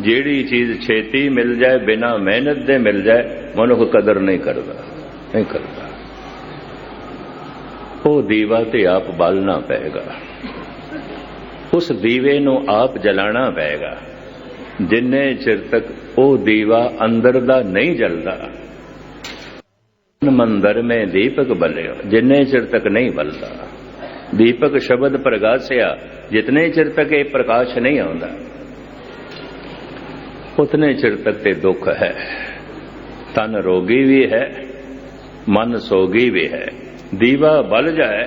ਜਿਹੜੀ ਚੀਜ਼ ਛੇਤੀ ਮਿਲ ਜਾਏ, ਬਿਨਾ ਮਿਹਨਤ ਦੇ ਮਿਲ ਜਾਏ, ਮਨੁੱਖ ਕਦਰ ਨਹੀਂ ਕਰਦਾ ਨਹੀਂ ਕਰਦਾ। ਉਹ ਦੀਵਾ ਤੇ ਆਪ ਬਾਲਣਾ ਪਏਗਾ। ਉਸ ਦੀਵੇ ਨੂੰ ਆਪ ਜਲਾਣਾ ਪਏਗਾ। ਜਿੰਨੇ ਚਿਰ ਤੱਕ ਉਹ ਦੀਵਾ ਅੰਦਰ ਦਾ ਨਹੀਂ ਜਲਦਾ, ਮੰਦਰ ਮੇ ਦੀਪਕ ਬਲਿਓ, ਜਿੰਨੇ ਚਿਰ ਤੱਕ ਨਹੀਂ ਬਲਦਾ। ਦੀਪਕ ਸ਼ਬਦ ਪ੍ਰਗਾਸਿਆ, ਜਿਤਨੇ ਚਿਰ ਤੱਕ ਇਹ ਪ੍ਰਕਾਸ਼ ਨਹੀਂ ਆਉਂਦਾ। ਉਤਨੇ ਚਿਰ ਤੱਕ ਤੇ ਦੁੱਖ ਹੈ। ਤਨ ਰੋਗੀ ਵੀ ਹੈ, ਮਨ ਸੋਗੀ ਵੀ ਹੈ। ਦੀਵਾ ਬਲ ਜਾਏ,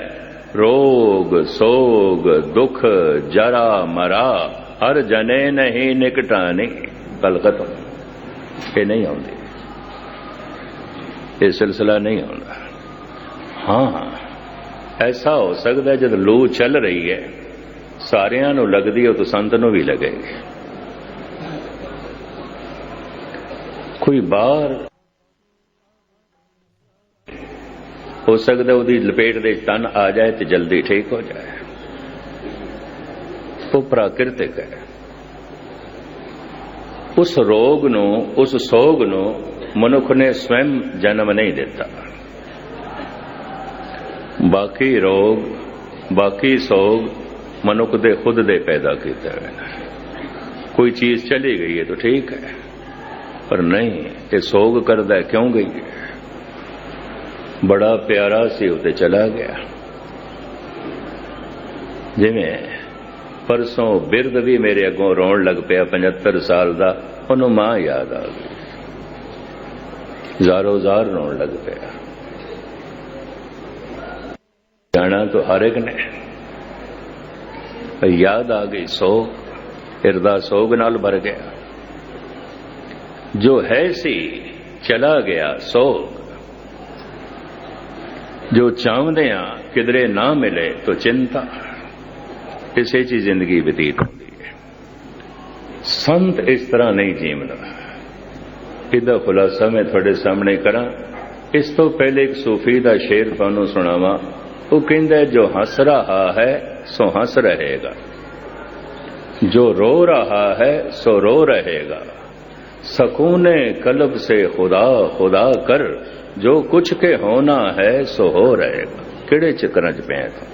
ਰੋਗ, ਸੋਗ, ਦੁੱਖ, ਜਰਾ, ਮਰਾ, ਹਰ ਜਨੇ ਨਹੀਂ ਨਿਕਟਾਣੀ ਕਲ ਇਹ ਨਹੀਂ ਆਉਂਦੀ। ਇਹ ਸਿਲਸਿਲਾ ਨਹੀਂ ਆਉਂਦਾ। ਹਾਂ, ਐਸਾ ਹੋ ਸਕਦਾ ਜਦ ਲੂ ਚੱਲ ਰਹੀ ਹੈ। ਸਾਰਿਆਂ ਨੂੰ ਲੱਗਦੀ ਹੈ ਤਾਂ ਸੰਤ ਨੂੰ ਵੀ ਲੱਗੇਗੀ। ਕੋਈ ਬਾਹਰ ਹੋ ਸਕਦਾ ਉਹਦੀ ਲਪੇਟ ਦੇ ਤਨ ਆ ਜਾਏ ਤੇ ਜਲਦੀ ਠੀਕ ਹੋ ਜਾਏ। ਉਹ ਪ੍ਰਾਕਿਰਤਿਕ ਹੈ। ਉਸ ਰੋਗ ਨੂੰ, ਉਸ ਸੋਗ ਨੂੰ ਮਨੁੱਖ ਨੇ ਸਵੈਮ ਜਨਮ ਨਹੀਂ ਦਿੱਤਾ। ਬਾਕੀ ਰੋਗ, ਬਾਕੀ ਸੋਗ ਮਨੁੱਖ ਦੇ ਖੁਦ ਦੇ ਪੈਦਾ ਕੀਤੇ ਹੋਏ ਕੋਈ ਚੀਜ਼ ਚਲੀ ਗਈ ਹੈ ਤਾਂ ਠੀਕ ਹੈ। ਪਰ ਨਹੀਂ, ਇਹ ਸੋਗ ਕਰਦਾ ਕਿਉਂ ਗਈ? ਬੜਾ ਪਿਆਰਾ ਸੀ ਉਤੇ ਚਲਾ ਗਿਆ। ਜਿਵੇਂ ਪਰਸੋਂ ਬਿਰਦ ਵੀ ਮੇਰੇ ਅੱਗੋਂ ਰੋਣ ਲੱਗ ਪਿਆ 75 ਸਾਲ ਦਾ, ਉਹਨੂੰ ਮਾਂ ਯਾਦ ਆ ਗਈ। ਜ਼ਾਰੋ ਜ਼ਾਰ ਰੋਣ ਲੱਗ ਪਿਆ। ਜਾਣਾ ਤਾਂ ਹਰ ਇੱਕ ਨੇ। ਯਾਦ ਆ ਗਈ, ਸੋਗ, ਹਿਰਦਾ ਸੋਗ ਨਾਲ ਭਰ ਗਿਆ। ਜੋ ਹੈ ਸੀ, ਚਲਾ ਗਿਆ ਸੋਗ। ਜੋ ਚਾਹੁੰਦੇ ਆ, ਕਿਧਰੇ ਨਾ ਮਿਲੇ, ਤੋ ਚਿੰਤਾ। ਇਸੇ ਚ ਜ਼ਿੰਦਗੀ ਬਤੀਤ ਹੁੰਦੀ ਹੈ। ਸੰਤ ਇਸ ਤਰ੍ਹਾਂ ਨਹੀਂ ਜੀਵਦਾ। ਇਹਦਾ ਖੁਲਾਸਾ ਮੈਂ ਤੁਹਾਡੇ ਸਾਹਮਣੇ ਕਰਾਂ। ਇਸ ਤੋਂ ਪਹਿਲੇ ਇੱਕ ਸੂਫੀ ਦਾ ਸ਼ੇਰ ਤੁਹਾਨੂੰ ਸੁਣਾਵਾਂ। ਉਹ ਕਹਿੰਦਾ ਜੋ ਹੱਸ ਰਹਾ ਹੈ, ਸੋ ਹੱਸ ਰਹੇਗਾ। ਜੋ ਰੋ ਰਹਾ ਹੈ, ਸੋ ਰੋ ਰਹੇਗਾ। ਸਕੂਨੇ ਕਲਬ ਸੇ ਖੁਦਾ ਖੁਦਾ ਕਰ, ਜੋ ਕੁਛ ਕੇ ਹੋਣਾ ਹੈ ਸੋ ਹੋ ਰਹੇਗਾ ਕਿਹੜੇ ਚੱਕਰਾਂ 'ਚ ਪਿਆ ਤੂੰ?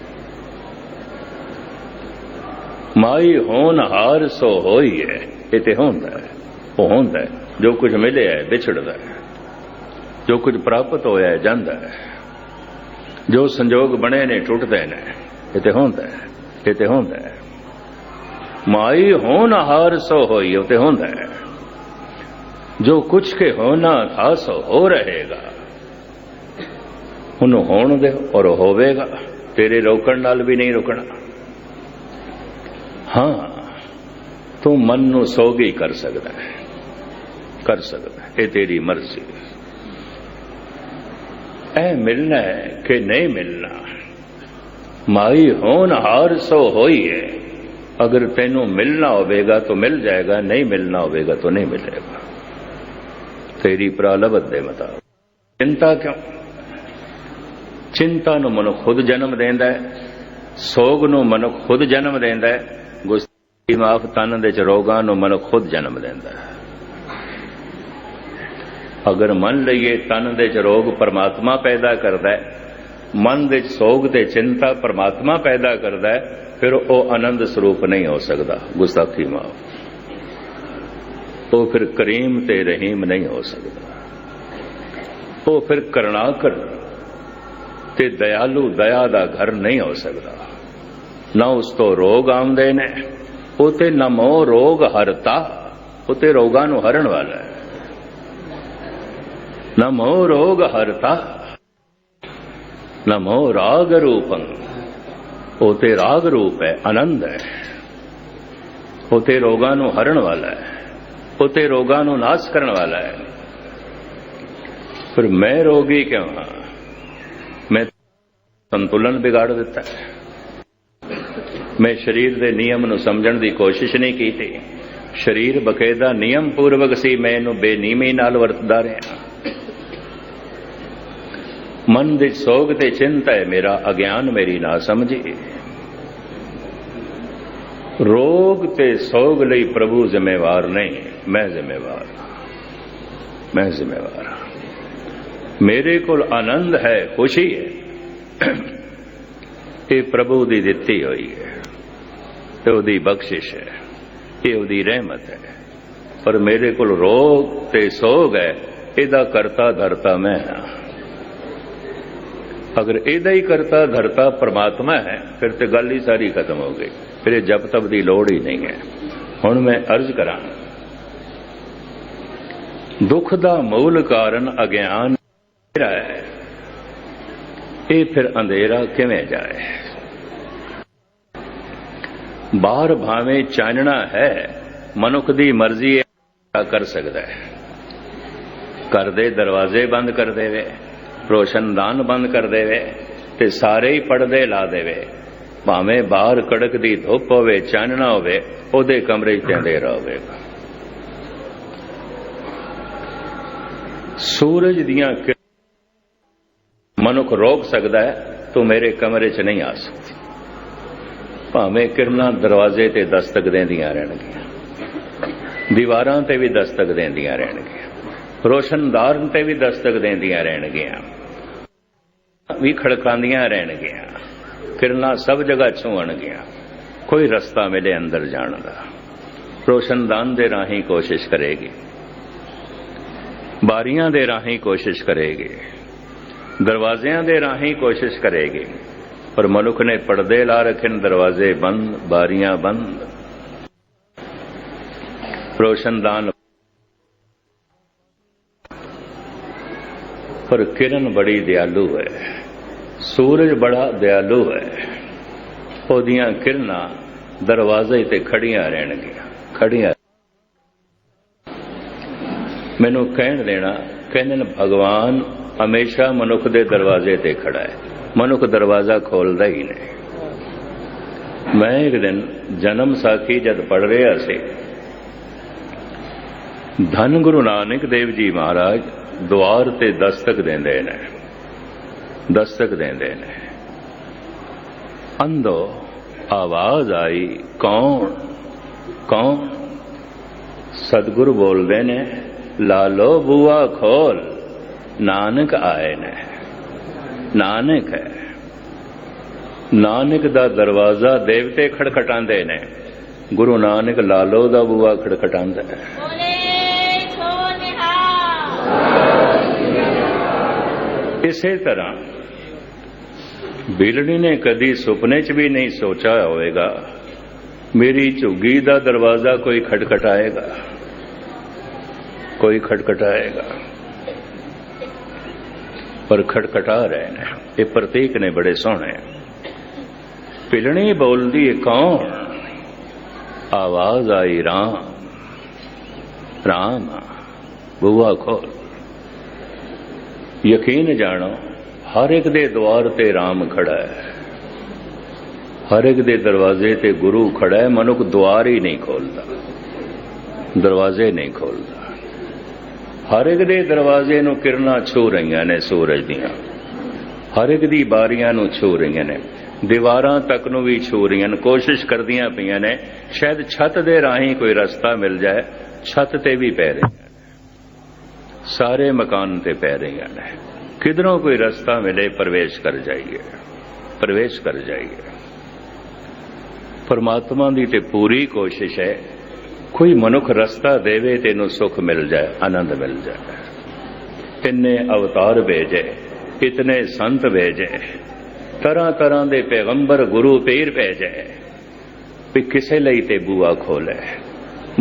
ਮਾਈ ਹੋਣ ਹਾਰ ਸੋ ਹੋਈ ਹੈ ਇਹ ਤੇ ਹੁੰਦਾ ਹੈ, ਉਹ ਹੁੰਦਾ ਹੈ, ਜੋ ਕੁਝ ਮਿਲਿਆ ਹੈ, ਵਿਛੜਦਾ ਹੈ। ਜੋ ਕੁਝ ਪ੍ਰਾਪਤ ਹੋਇਆ ਹੈ, ਜਾਂਦਾ ਹੈ। ਜੋ ਸੰਜੋਗ ਬਣੇ ਨੇ, ਟੁੱਟਦੇ ਨੇ ਇਹ ਤੇ ਹੁੰਦਾ ਹੈ ਇਹ ਤੇ ਹੁੰਦਾ ਹੈ। ਮਾਈ ਹੋਣ ਹਾਰ ਸੋ ਹੋਈ ਉਹ ਤੇ ਹੁੰਦਾ ਹੈ। ਜੋ ਕੁਛ ਕੇ ਹੋਣਾ ਥਾ ਸੋ ਹੋ ਰਹੇਗਾ। ਉਹਨੂੰ ਹੋਣ ਦੇ ਔਰ ਹੋਵੇਗਾ। ਤੇਰੇ ਰੋਕਣ ਨਾਲ ਵੀ ਨਹੀਂ ਰੁਕਣਾ। ਹਾਂ, ਤੂੰ ਮਨ ਨੂੰ ਸੋਗੀ ਕਰ ਸਕਦਾ ਹੈ। ਕਰ ਸਕਦਾ ਹੈ। ਇਹ ਤੇਰੀ ਮਰਜ਼ੀ ਐ ਮਿਲਣਾ ਹੈ ਕਿ ਨਹੀਂ ਮਿਲਣਾ। ਮਾਈ ਹੋਣ ਹਾਰ ਸੋ ਹੋਈ ਹੈ। ਅਗਰ ਤੈਨੂੰ ਮਿਲਣਾ ਹੋਵੇਗਾ ਤਾਂ ਮਿਲ ਜਾਏਗਾ, ਨਹੀਂ ਮਿਲਣਾ ਹੋਵੇਗਾ ਤਾਂ ਨਹੀਂ ਮਿਲੇਗਾ। ਤੇਰੀ ਪ੍ਰਾਲਬਤ ਦੇ ਮੁਤਾਬਕ ਚਿੰਤਾ ਕਿਉਂ? ਚਿੰਤਾ ਨੂੰ ਮਨੁੱਖ ਖੁਦ ਜਨਮ ਦਿੰਦਾ ਹੈ। ਸੋਗ ਨੂੰ ਮਨੁੱਖ ਖੁਦ ਜਨਮ ਦਿੰਦਾ ਹੈ। ਗੁਸਤੀ ਮਾਫ ਤਨ ਦੇ ਚ ਰੋਗਾਂ ਨੂੰ ਮਨੁੱਖ ਖੁਦ ਜਨਮ ਦਿੰਦਾ ਹੈ। ਅਗਰ ਮਨ ਲਈਏ ਤਨ ਦੇ ਚ ਰੋਗ ਪਰਮਾਤਮਾ ਪੈਦਾ ਕਰਦਾ ਹੈ, ਮਨ ਦੇ ਸੋਗ ਤੇ ਚਿੰਤਾ ਪਰਮਾਤਮਾ ਪੈਦਾ ਕਰਦਾ ਹੈ, ਫਿਰ ਉਹ ਆਨੰਦ ਸਰੂਪ ਨਹੀਂ ਹੋ ਸਕਦਾ। ਗੁਸਾਖੀ ਮਾਫ। ਉਹ ਫਿਰ ਕਰੀਮ ਤੇ ਰਹੀਮ ਨਹੀਂ ਹੋ ਸਕਦਾ ਉਹ ਫਿਰ ਕਰਣਾਕਰ ਤੇ ਦਇਆਲੂ ਦਇਆ ਦਾ ਘਰ ਨਹੀਂ ਹੋ ਸਕਦਾ ਨਾ ਉਸ ਤੋਂ ਰੋਗ ਆਉਂਦੇ ਨੇ ਉਹ ਤੇ ਨਮੋ ਰੋਗ ਹਰਤਾ ਉਹ ਤੇ ਰੋਗਾਂ ਨੂੰ ਹਰਨ ਵਾਲਾ ਹੈ ਨਮੋ ਰੋਗ ਹਰਤਾ ਨਮੋ ਰਾਗ ਰੂਪੰ ਉਹ ਤੇ ਰਾਗ ਰੂਪ ਹੈ ਆਨੰਦ ਹੈ ਉਹ ਤੇ ਰੋਗਾਂ ਨੂੰ ਹਰਨ ਵਾਲਾ ਹੈ ਉਹ ਤੇ ਰੋਗਾਂ ਨੂੰ ਨਾਸ਼ ਕਰਨ ਵਾਲਾ ਹੈ। ਫਿਰ ਮੈਂ ਰੋਗੀ ਕਿਉਂ ਹਾਂ? ਮੈਂ ਸੰਤੁਲਨ ਵਿਗਾੜ ਦਿੱਤਾ। ਮੈਂ ਸਰੀਰ ਦੇ ਨਿਯਮ ਨੂੰ ਸਮਝਣ ਦੀ ਕੋਸ਼ਿਸ਼ ਨਹੀਂ ਕੀਤੀ। ਸਰੀਰ ਬਕਾਇਦਾ ਨਿਯਮ ਪੂਰਵਕ ਸੀ, ਮੈਂ ਇਹਨੂੰ ਬੇਨੀਮੀ ਨਾਲ ਵਰਤਦਾ ਰਿਹਾ। ਮਨ ਦੇ ਸੋਗ ਤੇ ਚਿੰਤਾ ਹੈ, ਮੇਰਾ ਅਗਿਆਨ ਮੇਰੀ ਨਾ ਸਮਝੀ ਰੋਗ ਤੇ ਸੋਗ ਲਈ ਪ੍ਰਭੂ ਜ਼ਿੰਮੇਵਾਰ ਨਹੀਂ। ਮੈਂ ਜ਼ਿੰਮੇਵਾਰ। ਹਾਂ। ਮੈਂ ਜ਼ਿੰਮੇਵਾਰ ਹਾਂ। ਮੇਰੇ ਕੋਲ ਆਨੰਦ ਹੈ, ਖੁਸ਼ੀ ਹੈ। ਇਹ ਪ੍ਰਭੂ ਦੀ ਦਿੱਤੀ ਹੋਈ ਹੈ। ਤੇ ਉਹਦੀ ਬਖਸ਼ਿਸ਼ ਹੈ। ਇਹ ਉਹਦੀ ਰਹਿਮਤ ਹੈ। ਪਰ ਮੇਰੇ ਕੋਲ ਰੋਗ ਤੇ ਸੋਗ ਹੈ। ਇਹਦਾ ਕਰਤਾ ਧਰਤਾ ਮੈਂ ਹਾਂ। ਅਗਰ ਇਹਦਾ ਹੀ ਕਰਤਾ ਧਰਤਾ ਪ੍ਰਮਾਤਮਾ ਹੈ, ਫਿਰ ਤੇ ਗੱਲ ਹੀ ਸਾਰੀ ਖਤਮ ਹੋ ਗਈ। ਫਿਰ ਇਹ ਜਪ ਤਪ ਦੀ ਲੋੜ ਹੀ ਨਹੀਂ ਹੈ। ਹੁਣ ਮੈਂ ਅਰਜ਼ ਕਰਾਂ। ਦੁੱਖ ਦਾ ਮੂਲ ਕਾਰਨ ਅਗਿਆਨ ਹੈ? ਇਹ ਫਿਰ ਅੰਧੇਰਾ ਕਿਵੇਂ ਜਾਏ? ਬਾਹਰ ਭਾਵੇਂ ਚਾਨਣਾ ਹੈ, ਮਨੁੱਖ ਦੀ ਮਰਜ਼ੀ ਇਹ ਕਰ ਸਕਦਾ ਹੈ। ਘਰ ਦੇ ਦਰਵਾਜ਼ੇ ਬੰਦ ਕਰ ਦੇਵੇ, ਰੋਸ਼ਨਦਾਨ ਬੰਦ ਕਰ ਦੇਵੇ ਤੇ ਸਾਰੇ ਹੀ ਪਰਦੇ ਲਾ ਦੇਵੇ। ਭਾਵੇਂ ਬਾਹਰ ਕੜਕ ਦੀ ਧੁੱਪ ਹੋਵੇ ਚਾਨਣਾ ਹੋਵੇ, ਉਹਦੇ ਕਮਰੇ 'ਚ ਅੰਧੇਰਾ ਹੋਵੇਗਾ ਸੂਰਜ ਦੀਆਂ ਕਿਰਨ ਮਨੁੱਖ ਰੋਕ ਸਕਦਾ ਹੈ, ਤੂੰ ਮੇਰੇ ਕਮਰੇ 'ਚ ਨਹੀਂ ਆ ਸਕਦੀ। ਭਾਵੇਂ ਕਿਰਨਾਂ ਦਰਵਾਜ਼ੇ ਤੇ ਦਸਤਕ ਦੇਂਦੀਆਂ ਰਹਿਣਗੀਆਂ, ਦੀਵਾਰਾਂ ਤੇ ਵੀ ਦਸਤਕ ਦੇਂਦੀਆਂ ਰਹਿਣਗੀਆਂ, ਰੋਸ਼ਨਦਾਰ ਤੇ ਵੀ ਦਸਤਕ ਦੇਂਦੀਆਂ ਰਹਿਣਗੀਆਂ, ਵੀ ਖੜਕਾਉਂਦੀਆਂ ਰਹਿਣਗੀਆਂ। ਕਿਰਨਾਂ ਸਭ ਜਗ੍ਹਾ ਛੂਣਗੀਆਂ ਕੋਈ ਰਸਤਾ ਮਿਲੇ ਅੰਦਰ ਜਾਣ ਦਾ। ਰੋਸ਼ਨਦਾਨ ਦੇ ਰਾਹੀਂ ਕੋਸ਼ਿਸ਼ ਕਰੇਗੀ। ਬਾਰੀਆਂ ਦੇ ਰਾਹੀਂ ਕੋਸ਼ਿਸ਼ ਕਰੇਗੀ। ਦਰਵਾਜ਼ਿਆਂ ਦੇ ਰਾਹੀਂ ਕੋਸ਼ਿਸ਼ ਕਰੇਗੀ। ਪਰ ਮਨੁੱਖ ਨੇ ਪਰਦੇ ਲਾ ਰੱਖੇ ਨੇ ਦਰਵਾਜ਼ੇ ਬੰਦ, ਬਾਰੀਆਂ ਬੰਦ। ਰੋਸ਼ਨਦਾਨ ਪਰ ਕਿਰਨ ਬੜੀ ਦਿਆਲੂ ਹੈ। ਸੂਰਜ ਬੜਾ ਦਿਆਲੂ ਹੈ। ਉਹਦੀਆਂ ਕਿਰਨਾਂ ਦਰਵਾਜ਼ੇ ਤੇ ਖੜੀਆਂ ਰਹਿਣਗੀਆਂ। ਖੜੀਆਂ। ਮੈਨੂੰ ਕਹਿਣ ਦੇਣਾ, ਕਹਿੰਦੇ ਨੇ, ਭਗਵਾਨ ਹਮੇਸ਼ਾ ਮਨੁੱਖ ਦੇ ਦਰਵਾਜ਼ੇ ਤੇ ਖੜਾ ਹੈ। ਮਨੁੱਖ ਦਰਵਾਜ਼ਾ ਖੋਲਦਾ ਹੀ ਨਹੀਂ। ਮੈਂ ਇੱਕ ਦਿਨ ਜਨਮ ਸਾਖੀ ਜਦ ਪੜ ਰਿਹਾ ਸੀ, ਧੰਨ ਗੁਰੂ ਨਾਨਕ ਦੇਵ ਜੀ ਮਹਾਰਾਜ ਦੁਆਰ ਤੇ ਦਸਤਕ ਦਿੰਦੇ ਨੇ। ਦਸਤਕ ਦਿੰਦੇ ਨੇ। ਅੰਦੋ ਆਵਾਜ਼ ਆਈ ਕੌਣ? ਕੌਣ? ਸਤਿਗੁਰੂ ਬੋਲਦੇ ਨੇ ਲਾਲੋ ਬੂਆ ਖੋਲ ਨਾਨਕ ਆਏ ਨੇ। ਨਾਨਕ ਹੈ। ਨਾਨਕ ਦਾ ਦਰਵਾਜ਼ਾ ਦੇਵਤੇ ਖੜਖਟਾਉਂਦੇ ਨੇ। ਗੁਰੂ ਨਾਨਕ ਲਾਲੋ ਦਾ ਬੂਆ ਖੜਖਟਾਉਂਦਾ ਹੈ। ਇਸੇ ਤਰ੍ਹਾਂ ਬਿਲੜੀ ਨੇ ਕਦੀ ਸੁਪਨੇ 'ਚ ਵੀ ਨਹੀਂ ਸੋਚਿਆ ਹੋਵੇਗਾ। ਮੇਰੀ ਝੁੱਗੀ ਦਾ ਦਰਵਾਜ਼ਾ ਕੋਈ ਖਟਖਟਾਏਗਾ। ਕੋਈ ਖਟਖਟਾਏਗਾ। ਪਰ ਖਟਖਟਾ ਰਹੇ ਨੇ ਇਹ ਪ੍ਰਤੀਕ ਨੇ ਬੜੇ ਸੋਹਣੇ। ਪਿਲਣੀ ਬੋਲਦੀ ਹੈ ਕੌਣ? ਆਵਾਜ਼ ਆਈ, ਰਾਮ ਰਾਮ ਬੁਆ ਖੋਲ। ਯਕੀਨ ਜਾਣੋ ਹਰ ਇੱਕ ਦੇ ਦਵਾਰ ਤੇ ਰਾਮ ਖੜਾ ਹੈ। ਹਰ ਇੱਕ ਦੇ ਦਰਵਾਜ਼ੇ ਤੇ ਗੁਰੂ ਖੜਾ ਹੈ। ਮਨੁੱਖ ਦਵਾਰ ਹੀ ਨਹੀਂ ਖੋਲਦਾ। ਦਰਵਾਜ਼ੇ ਨਹੀਂ ਖੋਲਦਾ। ਹਰ ਇੱਕ ਦੇ ਦਰਵਾਜ਼ੇ ਨੂੰ ਕਿਰਨਾਂ ਛੂ ਰਹੀਆਂ ਨੇ ਸੂਰਜ ਦੀਆਂ। ਹਰ ਇੱਕ ਦੀ ਬਾਰੀਆਂ ਨੂੰ ਛੂ ਰਹੀਆਂ ਨੇ। ਦੀਵਾਰਾਂ ਤੱਕ ਨੂੰ ਵੀ ਛੂ ਰਹੀਆਂ ਨੇ। ਕੋਸ਼ਿਸ਼ ਕਰਦੀਆਂ ਪਈਆਂ ਨੇ। ਸ਼ਾਇਦ ਛੱਤ ਦੇ ਰਾਹੀਂ ਕੋਈ ਰਸਤਾ ਮਿਲ ਜਾਏ। ਛੱਤ ਤੇ ਵੀ ਪੈ ਰਹੀਆਂ ਨੇ। ਸਾਰੇ ਮਕਾਨ ਤੇ ਪੈ ਰਹੀਆਂ ਨੇ। ਕਿਧਰੋਂ ਕੋਈ ਰਸਤਾ ਮਿਲੇ ਪ੍ਰਵੇਸ਼ ਕਰ ਜਾਈਏ ਪ੍ਰਵੇਸ਼ ਕਰ ਜਾਈਏ ਪਰਮਾਤਮਾ ਦੀ ਤੇ ਪੂਰੀ ਕੋਸ਼ਿਸ਼ ਹੈ ਕੋਈ ਮਨੁੱਖ ਰਸਤਾ ਦੇਵੇ ਤੇ ਇਹਨੂੰ ਸੁਖ ਮਿਲ ਜਾਏ ਆਨੰਦ ਮਿਲ ਜਾਏ ਇੰਨੇ ਅਵਤਾਰ ਭੇਜੇ ਇਤਨੇ ਸੰਤ ਭੇਜੇ ਤਰ੍ਹਾਂ ਤਰ੍ਹਾਂ ਦੇ ਪੈਗੰਬਰ ਗੁਰੂ ਪੀਰ ਭੇਜੇ ਵੀ ਕਿਸੇ ਲਈ ਤੇ ਬੂਆ ਖੋਲੇ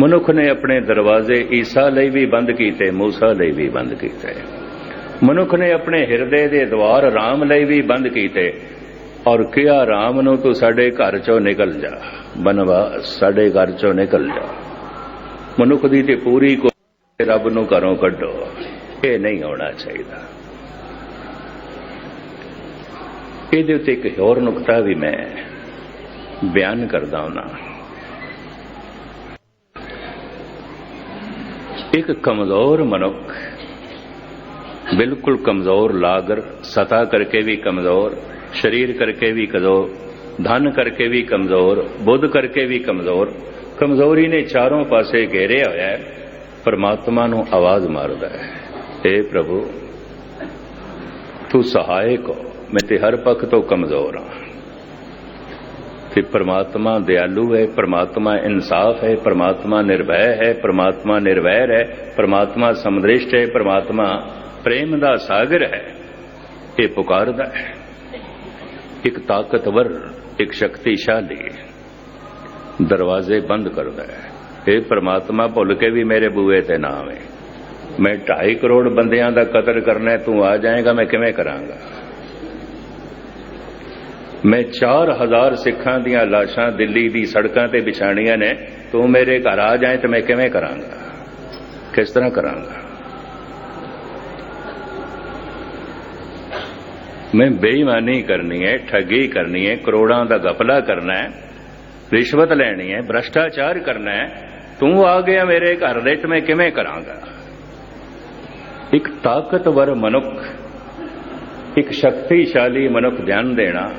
ਮਨੁੱਖ ਨੇ ਆਪਣੇ ਦਰਵਾਜ਼ੇ ਈਸਾ ਲਈ ਵੀ ਬੰਦ ਕੀਤੇ موسی ਲਈ ਵੀ ਬੰਦ ਕੀਤੇ ਮਨੁੱਖ ਨੇ ਆਪਣੇ ਹਿਰਦੇ ਦੇ ਦਵਾਰ ਰਾਮ ਲਈ ਵੀ ਬੰਦ ਕੀਤੇ ਔਰ ਕਿਹਾ, ਰਾਮ ਨੂੰ ਤੂੰ ਸਾਡੇ ਘਰ ਚੋਂ ਨਿਕਲ ਜਾ। ਬਨਵਾ ਸਾਡੇ ਘਰ ਚੋਂ ਨਿਕਲ ਜਾ। ਮਨੁੱਖ ਦੀ ਤੇ ਪੂਰੀ ਕੋ ਰੱਬ ਨੂੰ ਘਰੋਂ ਕੱਢੋ। ਇਹ ਨਹੀਂ ਹੋਣਾ ਚਾਹੀਦਾ। ਇਹਦੇ ਉੱਤੇ ਇੱਕ ਹੋਰ ਨੁਕਤਾ ਵੀ ਮੈਂ ਬਿਆਨ ਕਰਦਾ ਹਾਂ। ਇੱਕ ਕਮਜ਼ੋਰ ਮਨੁੱਖ ਬਿਲਕੁਲ ਕਮਜ਼ੋਰ ਲਾਗਰ, ਸਤਾ ਕਰਕੇ ਵੀ ਕਮਜ਼ੋਰ, ਸਰੀਰ ਕਰਕੇ ਵੀ ਕਦੋਂ ਧਨ ਕਰਕੇ ਵੀ ਕਮਜ਼ੋਰ, ਬੁੱਧ ਕਰਕੇ ਵੀ ਕਮਜ਼ੋਰ, ਕਮਜ਼ੋਰੀ ਨੇ ਚਾਰੋਂ ਪਾਸੇ ਘੇਰਿਆ ਹੋਇਆ ਹੈ, ਪਰਮਾਤਮਾ ਨੂੰ ਆਵਾਜ਼ ਮਾਰਦਾ ਹੈ। ਏ ਪ੍ਰਭੂ, ਤੂੰ ਸਹਾਇਕ ਹੋ, ਮੈਂ ਤੇ ਹਰ ਪੱਖ ਤੋਂ ਕਮਜ਼ੋਰ ਹਾਂ। ਕਿ ਪ੍ਰਮਾਤਮਾ ਦਿਆਲੂ ਹੈ, ਪਰਮਾਤਮਾ ਇਨਸਾਫ ਹੈ, ਪਰਮਾਤਮਾ ਨਿਰਭੈ ਹੈ, ਪ੍ਰਮਾਤਮਾ ਨਿਰਵੈਰ ਹੈ, ਪਰਮਾਤਮਾ ਸਮਦ੍ਰਿਸ਼ਟ ਹੈ, ਪਰਮਾਤਮਾ ਪ੍ਰੇਮ ਦਾ ਸਾਗਰ ਹੈ, ਇਹ ਪੁਕਾਰਦਾ ਹੈ। ਇੱਕ ਤਾਕਤਵਰ, ਇੱਕ ਸ਼ਕਤੀਸ਼ਾਲੀ ਦਰਵਾਜ਼ੇ ਬੰਦ ਕਰਦਾ ਹੈ। ਇਹ ਪ੍ਰਮਾਤਮਾ, ਭੁੱਲ ਕੇ ਵੀ ਮੇਰੇ ਬੂਏ ਤੇ ਨਾ ਆਵੇ। ਮੈਂ 2.5 ਕਰੋੜ ਬੰਦਿਆਂ ਦਾ ਕਤਲ ਕਰਨਾ ਤੂੰ ਆ ਜਾਏਗਾ, ਮੈਂ ਕਿਵੇਂ ਕਰਾਂਗਾ? ਮੈਂ 4000 ਸਿੱਖਾਂ ਦੀਆਂ ਲਾਸ਼ਾਂ ਦਿੱਲੀ ਦੀ ਸੜਕਾਂ ਤੇ ਵਿਛਾਣੀਆਂ ਨੇ, ਤੂੰ ਮੇਰੇ ਘਰ ਆ ਜਾਏ ਤੇ ਮੈਂ ਕਿਵੇਂ ਕਰਾਂਗਾ? ਕਿਸ ਤਰ੍ਹਾਂ ਕਰਾਂਗਾ? ਮੈਂ ਬੇਈਮਾਨੀ ਕਰਨੀ ਹੈ, ਠੱਗੀ ਕਰਨੀ ਹੈ, ਕਰੋੜਾਂ ਦਾ ਗਪਲਾ ਕਰਨਾ ਹੈ, ਰਿਸ਼ਵਤ ਲੈਣੀ ਹੈ, ਭ੍ਰਸ਼ਟਾਚਾਰ ਕਰਨਾ ਹੈ, ਤੂੰ ਆ ਗਿਆ ਮੇਰੇ ਘਰ ਦੇ ਤੇ ਮੈਂ ਕਿਵੇਂ ਕਰਾਂਗਾ? ਇੱਕ ਤਾਕਤਵਰ ਮਨੁੱਖ, ਇੱਕ ਸ਼ਕਤੀਸ਼ਾਲੀ ਮਨੁੱਖ ਧਿਆਨ ਦੇਣਾ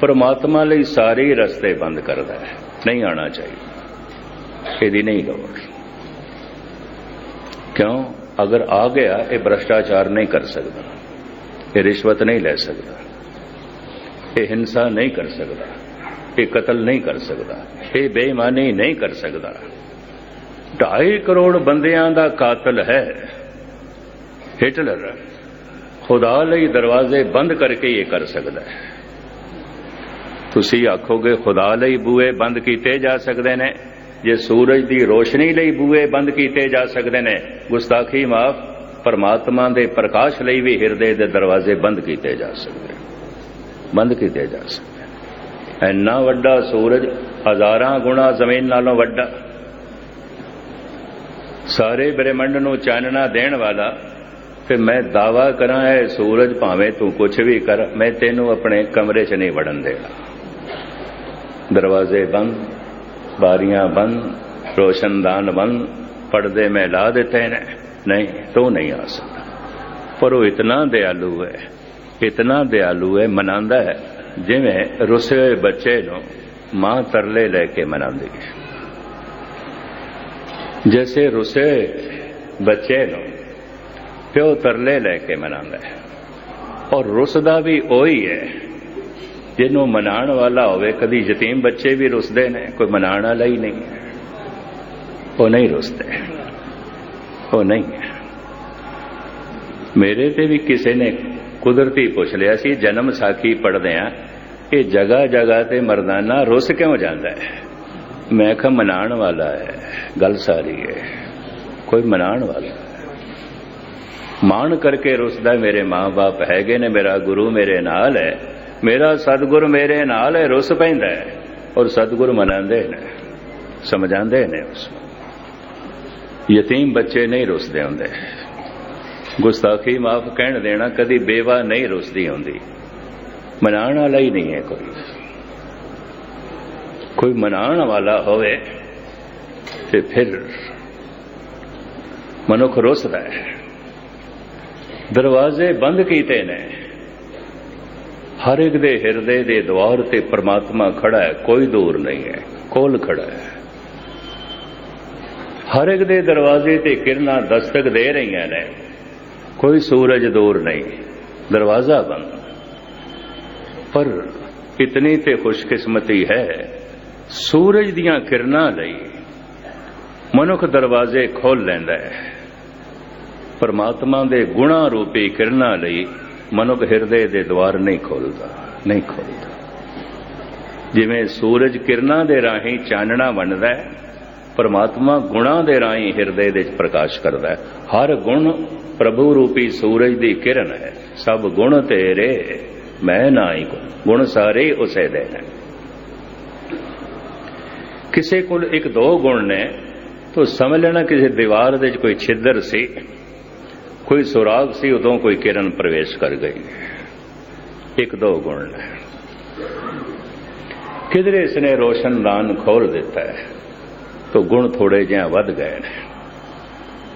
ਪਰਮਾਤਮਾ ਲਈ ਸਾਰੇ ਰਸਤੇ ਬੰਦ ਕਰਦਾ ਹੈ, ਨਹੀਂ ਆਣਾ ਚਾਹੀਦਾ। ਇਹਦੀ ਨਹੀਂ ਲੋੜ। ਕਿਉਂ? ਅਗਰ ਆ ਗਿਆ, ਇਹ ਭ੍ਰਸ਼ਟਾਚਾਰ ਨਹੀਂ ਕਰ ਸਕਦਾ। ਇਹ ਰਿਸ਼ਵਤ ਨਹੀਂ ਲੈ ਸਕਦਾ। ਇਹ ਹਿੰਸਾ ਨਹੀਂ ਕਰ ਸਕਦਾ। ਇਹ ਕਤਲ ਨਹੀਂ ਕਰ ਸਕਦਾ। ਇਹ ਬੇਈਮਾਨੀ ਨਹੀਂ ਕਰ ਸਕਦਾ। 2.5 ਕਰੋੜ ਬੰਦਿਆਂ ਦਾ ਕਾਤਲ ਹੈ। ਹਿਟਲਰ ਖੁਦਾ ਲਈ ਦਰਵਾਜ਼ੇ ਬੰਦ ਕਰਕੇ ਇਹ ਕਰ ਸਕਦਾ ਹੈ। ਤੁਸੀਂ ਆਖੋਗੇ, ਖੁਦਾ ਲਈ ਬੂਏ ਬੰਦ ਕੀਤੇ ਜਾ ਸਕਦੇ ਨੇ। ਜੇ ਸੂਰਜ ਦੀ ਰੋਸ਼ਨੀ ਲਈ ਬੂਏ ਬੰਦ ਕੀਤੇ ਜਾ ਸਕਦੇ ਨੇ। ਗੁਸਤਾਖੀ ਮਾਫ ਪਰਮਾਤਮਾ ਦੇ ਪ੍ਰਕਾਸ਼ ਲਈ ਵੀ ਹਿਰਦੇ ਦੇ ਦਰਵਾਜ਼ੇ ਬੰਦ ਕੀਤੇ ਜਾ ਸਕਦੇ ਬੰਦ ਕੀਤੇ ਜਾ ਸਕਦੇ ਇੰਨਾ ਵੱਡਾ ਸੂਰਜ ਹਜ਼ਾਰਾਂ ਗੁਣਾ ਜ਼ਮੀਨ ਨਾਲੋਂ ਵੱਡਾ। ਸਾਰੇ ਬ੍ਰਹਿਮੰਡ ਨੂੰ ਚਾਨਣਾ ਦੇਣ ਵਾਲਾ, ਤੇ ਮੈਂ ਦਾਵਾ ਕਰਾਂ, ਇਹ ਸੂਰਜ ਭਾਵੇਂ ਤੂੰ ਕੁਝ ਵੀ ਕਰ, ਮੈਂ ਤੈਨੂੰ ਆਪਣੇ ਕਮਰੇ 'ਚ ਨਹੀਂ ਵੜਨ ਦੇਣਾ। ਦਰਵਾਜ਼ੇ ਬੰਦ, ਬਾਰੀਆਂ ਬੰਦ, ਰੋਸ਼ਨਦਾਨ ਬੰਦ, ਪਰਦੇ ਮੈਂ ਲਾ ਦਿੱਤੇ ਨੇ। ਨਹੀਂ, ਤੂੰ ਨਹੀਂ ਆ ਸਕਦਾ। ਪਰ ਉਹ ਇਤਨਾ ਦਿਆਲੂ ਹੈ, ਇਤਨਾ ਦਿਆਲੂ ਹੈ, ਮਨਾਉਂਦਾ ਹੈ, ਜਿਵੇਂ ਰੁੱਸੇ ਹੋਏ ਬੱਚੇ ਨੂੰ ਮਾਂ ਤਰਲੇ ਲੈ ਕੇ ਮਨਾਉਂਦੀ ਹੈ। ਜੈਸੇ ਰੁੱਸੇ ਬੱਚੇ ਨੂੰ ਪਿਓ ਤਰਲੇ ਲੈ ਕੇ ਮਨਾਉਂਦਾ ਹੈ। ਔਰ ਰੁੱਸਦਾ ਵੀ ਉਹੀ ਹੈ, ਜਿਹਨੂੰ ਮਨਾਉਣ ਵਾਲਾ ਹੋਵੇ, ਕਦੀ ਯਤੀਮ ਬੱਚੇ ਵੀ ਰੁੱਸਦੇ ਨੇ, ਕੋਈ ਮਨਾਉਣ ਵਾਲਾ ਹੀ ਨਹੀਂ ਉਹ ਨਹੀਂ ਰੁੱਸਦੇ। ਉਹ ਨਹੀਂ। ਮੇਰੇ ਤੇ ਵੀ ਕਿਸੇ ਨੇ ਕੁਦਰਤੀ ਪੁੱਛ ਲਿਆ ਸੀ, ਜਨਮ ਸਾਖੀ ਪੜਦੇ ਆ ਇਹ ਜਗਾ ਜਗਾ ਤੇ ਮਰਦਾਨਾ ਰੁੱਸ ਕਿਉਂ ਜਾਂਦਾ ਹੈ? ਮੈਂ ਕਿਹਾ, ਮਨਾਉਣ ਵਾਲਾ ਹੈ, ਗੱਲ ਸਾਰੀ ਹੈ। ਕੋਈ ਮਨਾਉਣ ਵਾਲਾ ਮਾਣ ਕਰਕੇ ਰੁੱਸਦਾ ਮੇਰੇ ਮਾਂ-ਬਾਪ ਹੈਗੇ ਨੇ, ਮੇਰਾ ਗੁਰੂ ਮੇਰੇ ਨਾਲ ਹੈ। ਮੇਰਾ ਸਤਿਗੁਰ ਮੇਰੇ ਨਾਲ ਹੈ, ਰੁੱਸ ਪੈਂਦਾ ਹੈ। ਔਰ ਸਤਿਗੁਰ ਮਨਾਉਂਦੇ ਨੇ, ਸਮਝਾਉਂਦੇ ਨੇ ਉਸ ਯਤੀਮ ਬੱਚੇ ਨਹੀਂ ਰੁੱਸਦੇ ਹੁੰਦੇ। ਗੁਸਤਾਖੀ ਮਾਫ ਕਹਿਣ ਦੇਣਾ ਕਦੀ ਬੇਵਾ ਨਹੀਂ ਰੁੱਸਦੀ ਹੁੰਦੀ। ਮਨਾਉਣ ਵਾਲਾ ਹੀ ਨਹੀਂ ਹੈ ਕੋਈ। ਕੋਈ ਮਨਾਉਣ ਵਾਲਾ ਹੋਵੇ ਤੇ ਫਿਰ ਮਨੁੱਖ ਰੁੱਸਦਾ ਹੈ। ਦਰਵਾਜ਼ੇ ਬੰਦ ਕੀਤੇ ਨੇ। ਹਰ ਇੱਕ ਦੇ ਹਿਰਦੇ ਦੇ ਦਵਾਰ ਤੇ ਪ੍ਰਮਾਤਮਾ ਖੜਾ ਹੈ, ਕੋਈ ਦੂਰ ਨਹੀਂ ਹੈ, ਕੋਲ ਖੜਾ ਹੈ। ਹਰ ਇੱਕ ਦੇ ਦਰਵਾਜ਼ੇ ਤੇ ਕਿਰਨਾਂ ਦਸਤਕ ਦੇ ਰਹੀਆਂ ਨੇ। ਕੋਈ ਸੂਰਜ ਦੂਰ ਨਹੀਂ, ਦਰਵਾਜ਼ਾ ਬੰਦ। ਪਰ ਇਤਨੀ ਤੇ ਖੁਸ਼ਕਿਸਮਤੀ ਹੈ, ਸੂਰਜ ਦੀਆਂ ਕਿਰਨਾਂ ਲਈ ਮਨੁੱਖ ਦਰਵਾਜ਼ੇ ਖੋਲ ਲੈਂਦਾ ਹੈ। ਪਰਮਾਤਮਾ ਦੇ ਗੁਣਾ ਰੂਪੀ ਕਿਰਨਾਂ ਲਈ ਮਨੁੱਖ ਹਿਰਦੇ ਦੇ ਦਵਾਰ ਨਹੀਂ ਖੋਲਦਾ ਨਹੀਂ ਖੋਲਦਾ ਜਿਵੇਂ ਸੂਰਜ ਕਿਰਨਾਂ ਦੇ ਰਾਹੀਂ ਚਾਨਣਾ ਬਣਦਾ ਹੈ ਪਰਮਾਤਮਾ ਗੁਣਾ ਦੇ ਰਾਹੀਂ ਹਿਰਦੇ ਦੇ ਵਿੱਚ ਪ੍ਰਕਾਸ਼ ਕਰਦਾ ਹੈ। ਹਰ ਗੁਣ ਪ੍ਰਭੂ ਰੂਪੀ ਸੂਰਜ ਦੀ ਕਿਰਨ ਹੈ। ਸਭ ਗੁਣ ਤੇਰੇ, ਮੈਂ ਨਾਹੀ ਗੁਣ। ਸਾਰੇ ਉਸੇ ਦੇ ਨੇ ਕਿਸੇ ਕੋਲ ਇੱਕ ਦੋ ਗੁਣ ਨੇ, ਤਾਂ ਸਮਝ ਲੈਣਾ ਕਿਸੇ ਦੀਵਾਰ ਦੇ ਵਿੱਚ ਕੋਈ ਛਿੱਦਰ ਸੀ, ਕੋਈ ਸੁਰਾਗ ਸੀ, ਉਦੋਂ ਕੋਈ ਕਿਰਨ ਪ੍ਰਵੇਸ਼ ਕਰ ਗਈ। ਇੱਕ ਦੋ ਗੁਣ ਨੇ। ਕਿਧਰੇ ਇਸਨੇ ਰੋਸ਼ਨਦਾਨ ਖੋਲ ਦਿੱਤਾ ਹੈ। ਤਾਂ ਗੁਣ ਥੋੜੇ ਜਿਹਾ ਵੱਧ ਗਏ ਨੇ।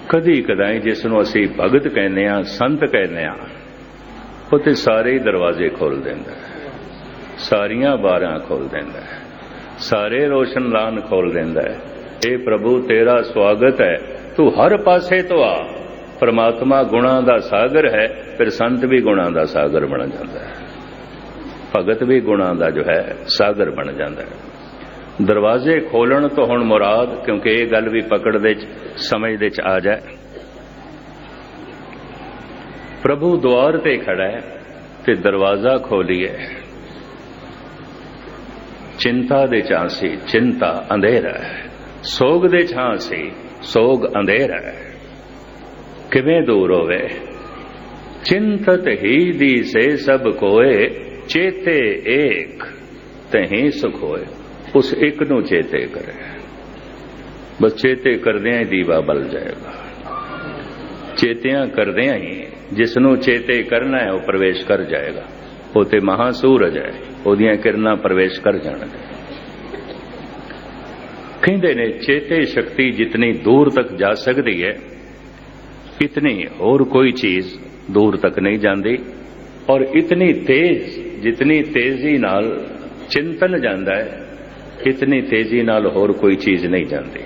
ਕਦੀ ਕਦਾਈ ਜਿਸ ਨੂੰ ਅਸੀਂ ਭਗਤ ਕਹਿੰਦੇ ਆ ਸੰਤ ਕਹਿੰਦੇ ਆ ਉਹ ਤੇ ਸਾਰੇ ਦਰਵਾਜ਼ੇ ਖੋਲ ਦਿੰਦਾ ਸਾਰੀਆਂ ਬਾਰਾਂ ਖੋਲ ਦਿੰਦਾ ਹੈ ਸਾਰੇ ਰੋਸ਼ਨਦਾਨ ਖੋਲ ਦਿੰਦਾ ਇਹ ਪ੍ਰਭੂ, ਤੇਰਾ ਸਵਾਗਤ ਹੈ। ਤੂੰ ਹਰ ਪਾਸੇ ਤੋਂ ਆ। ਪਰਮਾਤਮਾ ਗੁਣਾ ਦਾ ਸਾਗਰ ਹੈ, ਫਿਰ ਸੰਤ ਵੀ ਗੁਣਾ ਦਾ ਸਾਗਰ ਬਣ ਜਾਂਦਾ ਹੈ। ਭਗਤ ਵੀ ਗੁਣਾ ਦਾ ਜੋ ਹੈ, ਸਾਗਰ ਬਣ ਜਾਂਦਾ ਹੈ। ਦਰਵਾਜ਼ੇ ਖੋਲਣ ਤੋਂ ਹੁਣ ਮੁਰਾਦ, ਕਿਉਂਕਿ ਇਹ ਗੱਲ ਵੀ ਪਕੜ ਦੇ ਚ, ਸਮਝ ਦੇ ਚ ਆ ਜਾਏ। ਪ੍ਰਭੂ ਦੁਆਰ ਤੇ ਖੜਾ ਹੈ ਤੇ ਦਰਵਾਜ਼ਾ ਖੋਲੀਏ ਚਿੰਤਾ ਦੇ ਛਾਂ ਸੀ, ਚਿੰਤਾ ਅੰਧੇਰਾ ਹੈ। ਸੋਗ ਦੇ ਛਾਂ ਸੀ, ਸੋਗ ਅੰਧੇਰਾ ਹੈ। ਕਿਵੇਂ ਦੂਰ ਹੋਵੇ? ਚਿੰਤਤ ਹੀ ਦੀ ਸੇ ਸਭ ਕੋਏ, ਚੇਤੇ ਏਕ ਤਹੀਂ ਸੁਖ ਹੋਏ। ਉਸ ਇੱਕ ਨੂੰ ਚੇਤੇ ਕਰੇ ਬਸ ਚੇਤੇ ਕਰਦਿਆਂ ਹੀ ਦੀਵਾ ਬਲ ਜਾਏਗਾ ਚੇਤਿਆਂ ਕਰਦਿਆਂ ਹੀ ਜਿਸ ਨੂੰ ਚੇਤੇ ਕਰਨਾ ਹੈ ਉਹ ਪ੍ਰਵੇਸ਼ ਕਰ ਜਾਏਗਾ ਉਹ ਤੇ ਮਹਾ ਸੂਰਜ ਹੈ ਉਹਦੀਆਂ ਕਿਰਨਾਂ ਪ੍ਰਵੇਸ਼ ਕਰ ਜਾਣਗੇ ਕਹਿੰਦੇ ਨੇ ਚੇਤੇ ਸ਼ਕਤੀ ਜਿਤਨੀ ਦੂਰ ਤੱਕ ਜਾ ਸਕਦੀ ਹੈ ਇਤਨੀ ਹੋਰ ਕੋਈ ਚੀਜ਼ ਦੂਰ ਤੱਕ ਨਹੀਂ ਜਾਂਦੀ ਔਰ ਇਤਨੀ ਤੇਜ਼ ਜਿਤਨੀ ਤੇਜ਼ੀ ਨਾਲ ਚਿੰਤਨ ਜਾਂਦਾ ਹੈ ਇਤਨੀ ਤੇਜ਼ੀ ਨਾਲ ਹੋਰ ਕੋਈ ਚੀਜ਼ ਨਹੀਂ ਜਾਂਦੀ